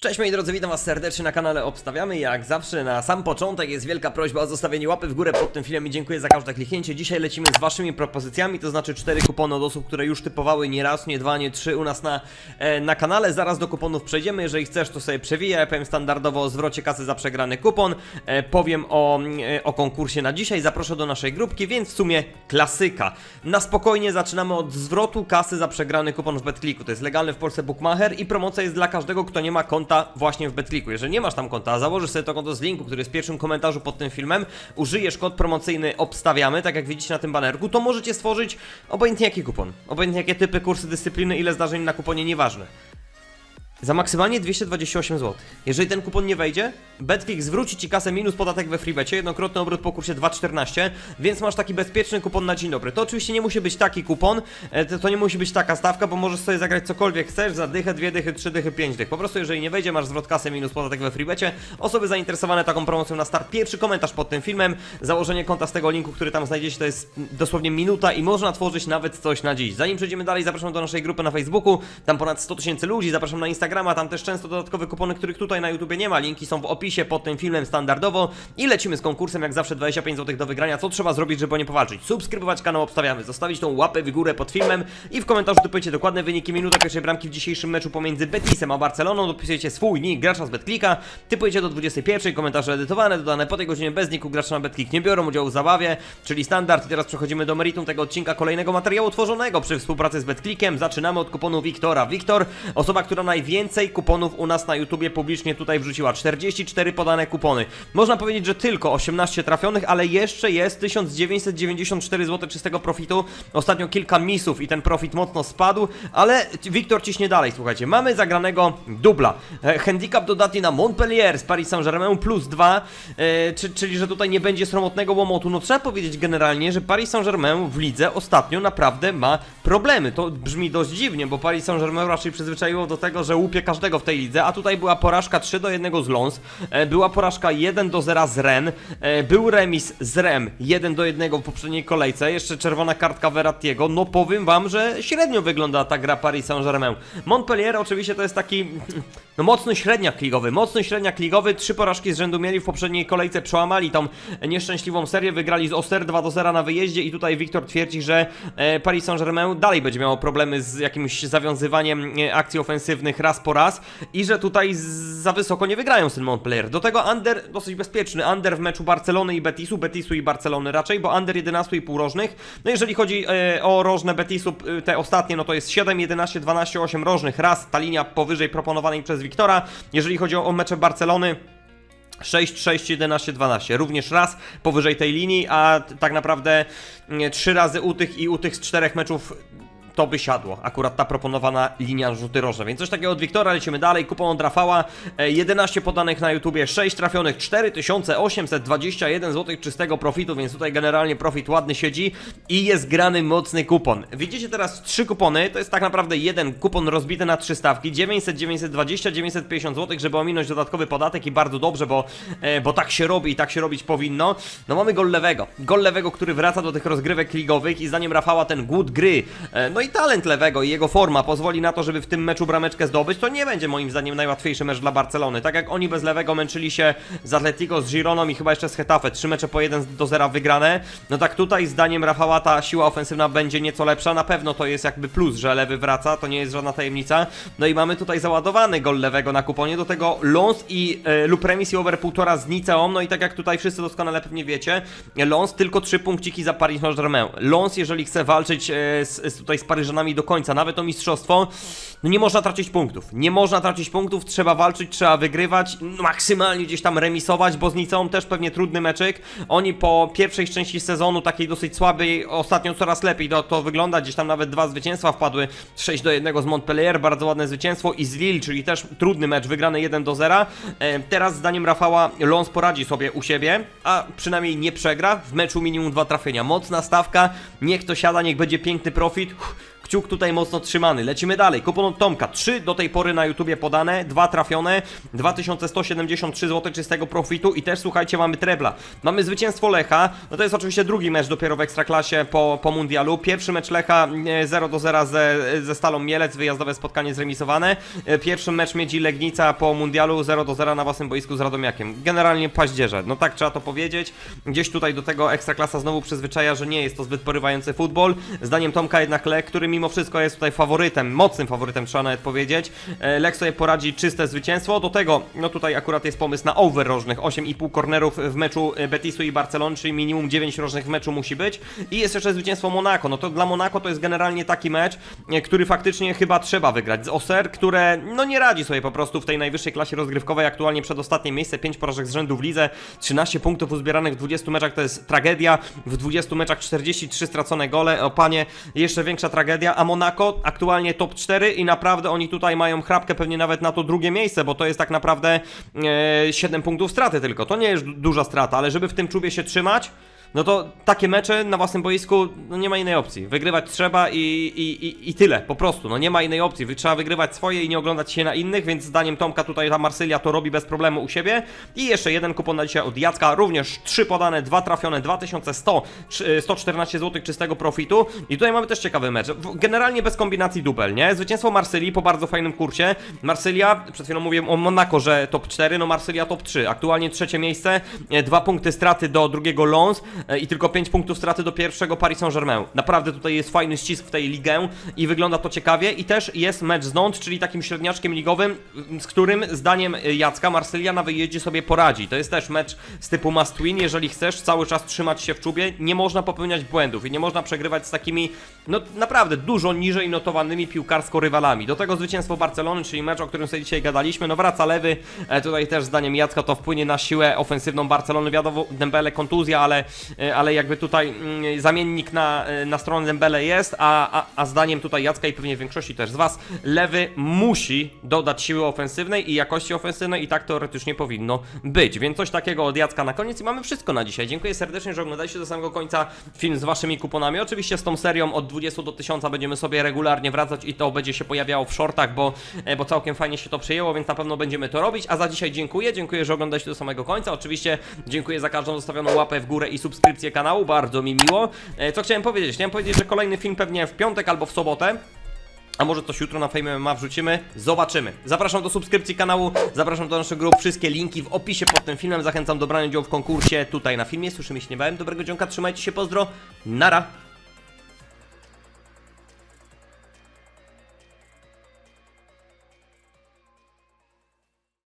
Cześć moi drodzy, witam was serdecznie na kanale Obstawiamy. Jak zawsze na sam początek jest wielka prośba o zostawienie łapy w górę pod tym filmem i dziękuję za każde kliknięcie. Dzisiaj lecimy z waszymi propozycjami, to znaczy cztery kupony od osób, które już typowały nie raz, nie dwa, nie trzy u nas na, e, na kanale. Zaraz do kuponów przejdziemy, jeżeli chcesz to sobie przewijaj. Ja powiem standardowo o zwrocie kasy za przegrany kupon. E, powiem o, e, o konkursie na dzisiaj, zaproszę do naszej grupki, więc w sumie klasyka. Na spokojnie zaczynamy od zwrotu kasy za przegrany kupon w BetClicku. To jest legalny w Polsce bookmacher i promocja jest dla każdego, kto nie ma konta właśnie w BetClicku. Jeżeli nie masz tam konta, założysz sobie to konto z linku, który jest w pierwszym komentarzu pod tym filmem, użyjesz kod promocyjny obstawiamy, tak jak widzicie na tym banerku, to możecie stworzyć obojętnie jaki kupon, obojętnie jakie typy, kursy, dyscypliny, ile zdarzeń na kuponie, nieważne. Za maksymalnie 228 zł. Jeżeli ten kupon nie wejdzie, BetClick zwróci Ci kasę minus podatek we freebecie, jednokrotny obrót po kursie 2,14, więc masz taki bezpieczny kupon na dzień dobry. To oczywiście nie musi być taki kupon, e, to, nie musi być taka stawka, bo możesz sobie zagrać cokolwiek chcesz, za dychę, dwie dychy, trzy dychy, pięć dych. Po prostu jeżeli nie wejdzie, masz zwrot kasy minus podatek we freebecie. Osoby zainteresowane taką promocją na start, pierwszy komentarz pod tym filmem, założenie konta z tego linku, który tam znajdziecie, to jest dosłownie minuta i można tworzyć nawet coś na dziś. Zanim przejdziemy dalej, zapraszam do naszej grupy na Facebooku, tam ponad 100 tysięcy ludzi, zapraszam na Instagrama, tam też często dodatkowe kupony, których tutaj na YouTubie nie ma, linki są w opisie pod tym filmem standardowo. I lecimy z konkursem, jak zawsze 25 zł do wygrania, co trzeba zrobić, żeby o nie powalczyć? Subskrybować kanał Obstawiamy, zostawić tą łapę w górę pod filmem. I w komentarzu typujecie dokładne wyniki minuta pierwszej bramki w dzisiejszym meczu pomiędzy Betisem a Barceloną, dopisujecie swój nick gracza z BetClicka, typujecie do 21, komentarze edytowane, dodane po tej godzinie. Bez niku gracza na BetClick nie biorą udziału w zabawie, czyli standard. I teraz przechodzimy do meritum tego odcinka. Kolejnego materiału tworzonego przy współpracy z BetClickiem, zaczynamy od kuponu Wiktora. Wiktor, osoba, która najwięcej kuponów u nas na YouTubie publicznie tutaj wrzuciła, 44 podane kupony. Można powiedzieć, że tylko 18 trafionych, ale jeszcze jest 1994 zł czystego profitu. Ostatnio kilka misów i ten profit mocno spadł, ale Wiktor ciśnie dalej, słuchajcie. Mamy zagranego dubla. E, handicap dodatni na Montpellier z Paris Saint-Germain plus 2, e, czy, czyli że tutaj nie będzie sromotnego łomotu. No trzeba powiedzieć generalnie, że Paris Saint-Germain w lidze ostatnio naprawdę ma problemy. To brzmi dość dziwnie, bo Paris Saint-Germain raczej przyzwyczaiło do tego, że każdego w tej lidze, a tutaj była porażka 3 do 1 z Lons, e, była porażka 1 do 0 z Ren, e, był remis z Rem 1 do 1 w poprzedniej kolejce, jeszcze czerwona kartka Verrattiego, no powiem wam, że średnio wygląda ta gra Paris Saint-Germain. Montpellier oczywiście to jest taki, no mocny średniak ligowy, mocny średniak ligowy, trzy porażki z rzędu mieli w poprzedniej kolejce, przełamali tą nieszczęśliwą serię, wygrali z Oster 2 do 0 na wyjeździe i tutaj Wiktor twierdzi, że e, Paris Saint-Germain dalej będzie miało problemy z jakimś zawiązywaniem akcji ofensywnych. Raz po raz i że tutaj za wysoko nie wygrają z tym Montpellier. Do tego under dosyć bezpieczny, under w meczu Barcelony i Betisu, Betisu i Barcelony raczej, bo under 11,5 rożnych. No jeżeli chodzi e, o rożne Betisu, te ostatnie, no to jest 7, 11, 12, 8 rożnych, raz ta linia powyżej proponowanej przez Wiktora. Jeżeli chodzi o, o mecze Barcelony, 6, 6, 11, 12. Również raz powyżej tej linii, a tak naprawdę mm, trzy razy u tych i u tych z czterech meczów to by siadło. Akurat ta proponowana linia rzuty rożne. Więc coś takiego od Wiktora, lecimy dalej. Kupon od Rafała. E, 11 podanych na YouTubie, 6 trafionych, 4821 zł czystego profitu, więc tutaj generalnie profit ładny siedzi i jest grany mocny kupon. Widzicie teraz trzy kupony, to jest tak naprawdę jeden kupon rozbity na trzy stawki, 900, 920, 950 zł, żeby ominąć dodatkowy podatek i bardzo dobrze, bo, e, bo tak się robi i tak się robić powinno. No mamy gol lewego, gol lewego, który wraca do tych rozgrywek ligowych i zdaniem Rafała ten głód gry, e, no i talent lewego i jego forma pozwoli na to, żeby w tym meczu brameczkę zdobyć, to nie będzie moim zdaniem najłatwiejszy mecz dla Barcelony. Tak jak oni bez lewego męczyli się z Atletico, z Gironą i chyba jeszcze z Hetafe, trzy mecze po 1 do 0 wygrane, no tak tutaj zdaniem Rafała ta siła ofensywna będzie nieco lepsza, na pewno to jest jakby plus, że lewy wraca, to nie jest żadna tajemnica. No i mamy tutaj załadowany gol lewego na kuponie, do tego Lons i e, lub remis i over 1,5 z Niceą, no i tak jak tutaj wszyscy doskonale pewnie wiecie, Lons tylko trzy punkciki za Paris Saint-Germain. Lons, jeżeli chce walczyć e, z, tutaj z Paryżanami do końca, nawet o mistrzostwo, no nie można tracić punktów. Nie można tracić punktów, trzeba walczyć, trzeba wygrywać, maksymalnie gdzieś tam remisować, bo z Niceą też pewnie trudny meczyk. Oni po pierwszej części sezonu, takiej dosyć słabej, ostatnio coraz lepiej to, to wygląda, gdzieś tam nawet dwa zwycięstwa wpadły, 6 do 1 z Montpellier, bardzo ładne zwycięstwo i z Lille, czyli też trudny mecz, wygrany 1 do 0. E, teraz zdaniem Rafała Lons poradzi sobie u siebie, a przynajmniej nie przegra, w meczu minimum dwa trafienia. Mocna stawka, niech to siada, niech będzie piękny profit. Uff, Kciuk tutaj mocno trzymany. Lecimy dalej. Kupon Tomka. 3 do tej pory na YouTubie podane, 2 trafione, 2173 zł czystego profitu i też słuchajcie, mamy trebla. Mamy zwycięstwo Lecha. No to jest oczywiście drugi mecz dopiero w Ekstraklasie po, po mundialu. Pierwszy mecz Lecha e, 0 do 0 ze, ze Stalą Mielec, wyjazdowe spotkanie zremisowane. E, Pierwszy mecz Miedzi Legnica po mundialu 0 do 0 na własnym boisku z Radomiakiem. Generalnie paździerze. No tak trzeba to powiedzieć. Gdzieś tutaj do tego Ekstraklasa znowu przyzwyczaja, że nie jest to zbyt porywający futbol. Zdaniem Tomka jednak Lech, który mimo wszystko jest tutaj faworytem, mocnym faworytem trzeba nawet powiedzieć. E, Lech sobie poradzi czyste zwycięstwo. Do tego, no tutaj akurat jest pomysł na over rożnych, 8,5 kornerów w meczu e, Betisu i Barcelony, czyli minimum 9 rożnych w meczu musi być. I jest jeszcze zwycięstwo Monako. No to dla Monako to jest generalnie taki mecz, e, który faktycznie chyba trzeba wygrać. Z Oser, które no nie radzi sobie po prostu w tej najwyższej klasie rozgrywkowej, aktualnie przedostatnie miejsce, 5 porażek z rzędu w lidze, 13 punktów uzbieranych w 20 meczach, to jest tragedia. W 20 meczach 43 stracone gole, o panie, jeszcze większa tragedia. A Monako aktualnie top 4 i naprawdę oni tutaj mają chrapkę pewnie nawet na to drugie miejsce, bo to jest tak naprawdę e, 7 punktów straty tylko. To nie jest du- duża strata, ale żeby w tym czubie się trzymać, no to takie mecze na własnym boisku, no nie ma innej opcji. Wygrywać trzeba i, i, i, i tyle, po prostu. No nie ma innej opcji. Trzeba wygrywać swoje i nie oglądać się na innych, więc zdaniem Tomka tutaj ta Marsylia to robi bez problemu u siebie. I jeszcze jeden kupon na dzisiaj od Jacka, również trzy podane, dwa trafione, 2100, trz- 114 zł czystego profitu. I tutaj mamy też ciekawy mecz. Generalnie bez kombinacji dubel, nie? Zwycięstwo Marsylii po bardzo fajnym kursie. Marsylia, przed chwilą mówiłem o Monaco, że top 4, no Marsylia top 3. Aktualnie trzecie miejsce, e, dwa punkty straty do drugiego Lons i tylko 5 punktów straty do pierwszego Paris Saint-Germain. Naprawdę tutaj jest fajny ścisk w tej ligę i wygląda to ciekawie. I też jest mecz z Nantes, czyli takim średniaczkiem ligowym, z którym zdaniem e, Jacka Marsylia na wyjeździe sobie poradzi. To jest też mecz z typu must win, jeżeli chcesz cały czas trzymać się w czubie, nie można popełniać błędów i nie można przegrywać z takimi, no naprawdę dużo niżej notowanymi piłkarsko rywalami. Do tego zwycięstwo Barcelony, czyli mecz, o którym sobie dzisiaj gadaliśmy, no wraca lewy, e, tutaj też zdaniem Jacka to wpłynie na siłę ofensywną Barcelony, wiadomo, Dembele kontuzja, ale, e, ale jakby tutaj mm, zamiennik na, e, na stronę Dembele jest, a, a, a zdaniem tutaj Jacka i pewnie większości też z Was, lewy musi dodać siły ofensywnej i jakości ofensywnej i tak teoretycznie powinno być, więc coś takiego od Jacka na koniec i mamy wszystko na dzisiaj. Dziękuję serdecznie, że oglądaliście do samego końca film z Waszymi kuponami. Oczywiście z tą serią od 20 do 1000 będziemy sobie regularnie wracać i to będzie się pojawiało w shortach, bo, e, bo całkiem fajnie się to przyjęło, więc na pewno będziemy to robić. A za dzisiaj dziękuję, dziękuję, że oglądaliście do samego końca. Oczywiście dziękuję za każdą zostawioną łapę w górę i subskrypcję kanału, bardzo mi miło. E, Co chciałem powiedzieć? Chciałem powiedzieć, że kolejny film pewnie w piątek albo w sobotę. A może coś jutro na Fame MMA wrzucimy? Zobaczymy. Zapraszam do subskrypcji kanału, zapraszam do naszych grup, wszystkie linki w opisie pod tym filmem. Zachęcam do brania udziału w konkursie tutaj na filmie. Słyszymy się niebawem. Dobrego dzionka, trzymajcie się, pozdro. Nara!